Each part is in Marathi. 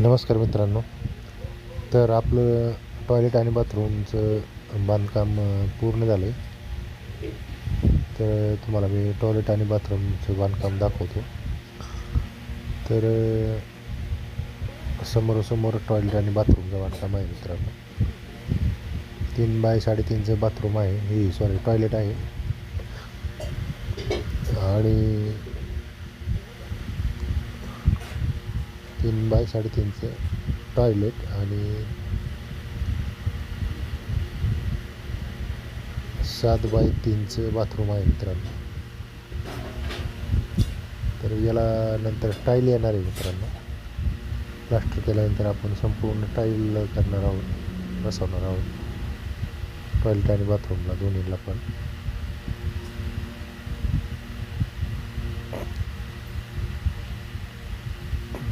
नमस्कार मित्रांनो. तर आपलं टॉयलेट आणि बाथरूमचं बांधकाम पूर्ण झालं आहे तर तुम्हाला मी टॉयलेट आणि बाथरूमचं बांधकाम दाखवतो. तर समोरासमोर टॉयलेट आणि बाथरूमचं बांधकाम आहे मित्रांनो. तीन बाय साडेतीनचं बाथरूम आहे. हे सॉरी टॉयलेट आहे. आणि तीन बाय साडेतीनचं टॉयलेट आणि सात बाय तीनचं बाथरूम आहे मित्रांनो. तर याला नंतर टाईल येणार आहे मित्रांनो. प्लास्टर केल्यानंतर आपण संपूर्ण टाईल करणार आहोत बसवणार आहोत. टॉयलेट आणि बाथरूमला दोन्हीला पण.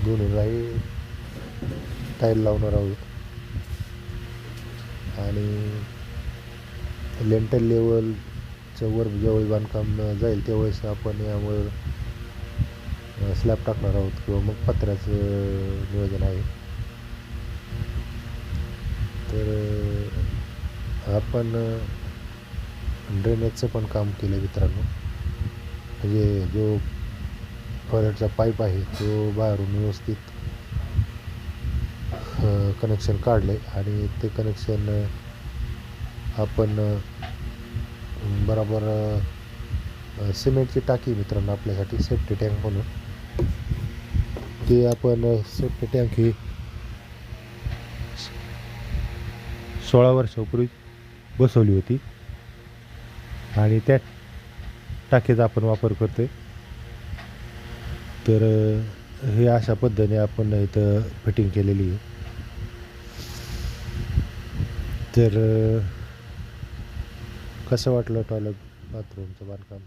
दोन्हीलाही टाईल लावणार आहोत. आणि लेंटल लेवलचं वर ज्यावेळी बांधकाम जाईल त्यावेळेस आपण यावर स्लॅब टाकणार आहोत किंवा मग पत्र्याचं नियोजन आहे. तर आपण ड्रेनेजचं पण काम केलं मित्रांनो. म्हणजे जो टॉयलेटचा पाईप आहे तो बाहेरून व्यवस्थित कनेक्शन काढलं आहे आणि ते कनेक्शन आपण बरोबर सिमेंटची टाकी मित्रांनो आपल्यासाठी सेफ्टी टँक म्हणून. ते आपण सेफ्टी टँक ही सोळा वर्षापूर्वी बसवली होती. आणि त्या टाकीचा आपण वापर करतो आहे तर हे अशा पद्धतीने आपण इथं फिटिंग केलेली आहे. तर कसं वाटलं टॉयलेट बाथरूमचं बांधकाम?